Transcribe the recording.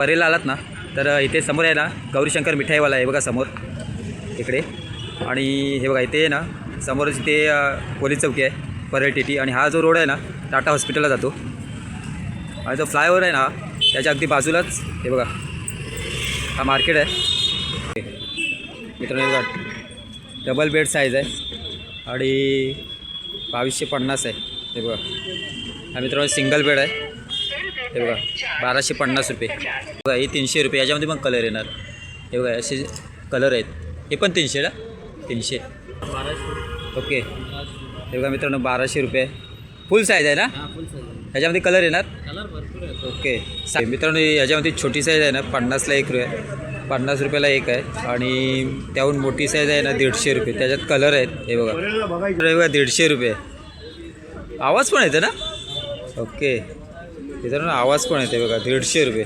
परेला आलात ना तर इथे समोर आहे ना गौरीशंकर मिठाईवाला आहे बघा समोर इकडे. आणि हे बघा इथे आहे ना समोरच इथे पोलीस चौकी आहे परेल टी टी आणि हा जो रोड आहे ना टाटा हॉस्पिटलला जातो. आणि जो फ्लायओव्हर आहे ना त्याच्या अगदी बाजूलाच हे बघा हा मार्केट आहे. मित्रांनो बघा डबल बेड साईज आहे. आणि बावीसशे पन्नास आहे हे बघा. हा मित्रांनो सिंगल बेड आहे. हे बघा बाराशे पन्नास रुपये. बघा हे तीनशे रुपये याच्यामध्ये पण कलर येणार. हे बघा असे कलर आहेत. हे पण तीनशे ना? तीनशे. ओके हे बघा मित्रांनो बाराशे रुपये. फुल साईज आहे ना? ह्याच्यामध्ये कलर येणार? ओके मित्रांनो ह्याच्यामध्ये छोटी साईज आहे ना? पन्नासला एक रुपये. पन्नास रुपयाला एक आहे. आणि त्याहून मोठी साईज आहे ना दीडशे रुपये. त्याच्यात कलर आहेत. हे बघा. बघा दीडशे रुपये. आवाज पण येते ना? ओके मित्रांनो आवाज पण येते बघा? दीडशे रुपये.